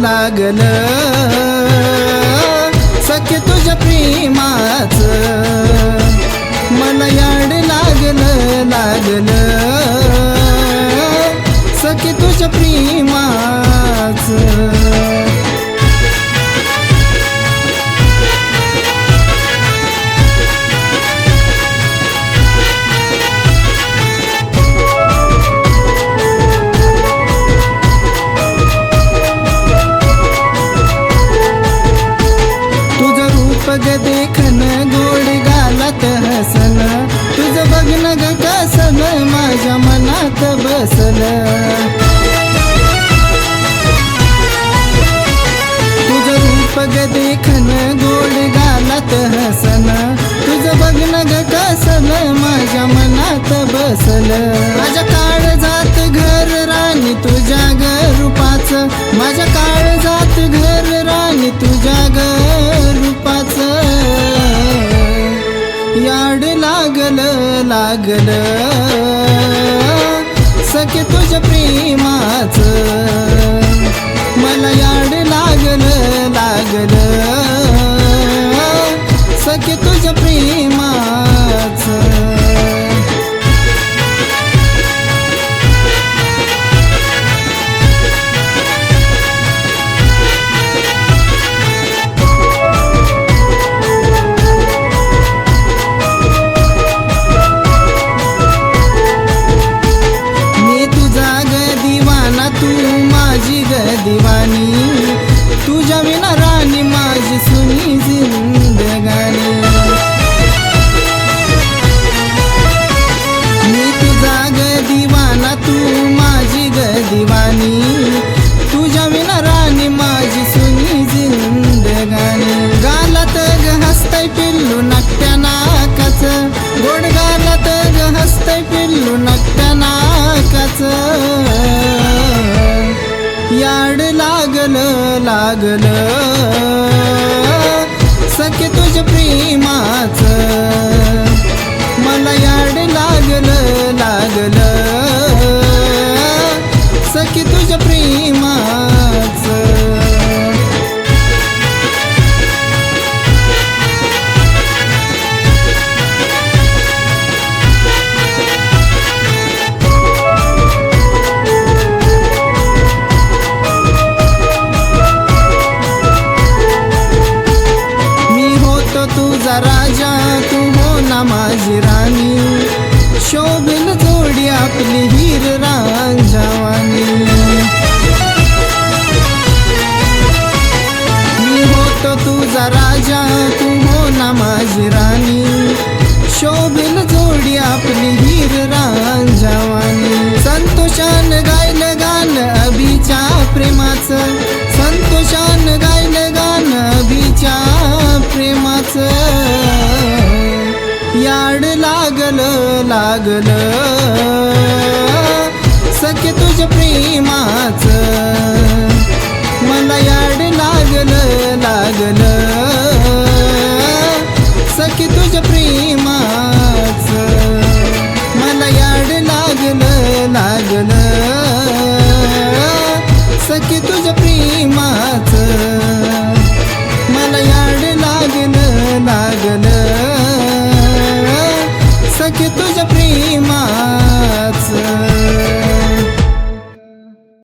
लागल सख्य तुझ्या प्रेमाच. मला या तुझं देखन गोड गालात हसन तुझं बघन ग कसन माझ्या मनात बसन तुझं रूप ग देखन गोड गालात हसन तुझं बघन ग कसन माझ्या मनात बसल. माझ्या काळ जात घर राणी तुझ्या ग रूपाचं. माझ्या काळ जात घर राणी तुझ्या ग रूपाच. याड लागल लागल. सखे तुझ्या प्रेमाच. मला याड लागल लागल. सखे तुझ्या प्रेम तू माझी ग दिवानी तुझ्या विना राणी माझी सुनी जिंदगानी. मी तुझा ग दिवाना तू माझी ग दिवानी तुझ्या विना राणी माझी सुनी जिंदगानी. गालात ग हसतय पिल्लू नकट्या नाकाच गोड गालात ग हसतय पिल्लू नकट्या लागल. लागलं सखे तुझ्या प्रेमाच राजा तू हो ना माझी राणी. शोभेन जोडी आपली हिर रांजावानी मी होतो तुझा राजा तू हो ना माझी राणी. शोभेन जोडी आपली हिर रांजावानी संतोषान गायन गान अभिच्या प्रेमाचं. संतोषान गायन गान अभिच्या प्रेमाचं. लागल लागल. सखे तुझ्या प्रेमाच मला याड लागल लागल. सखी तु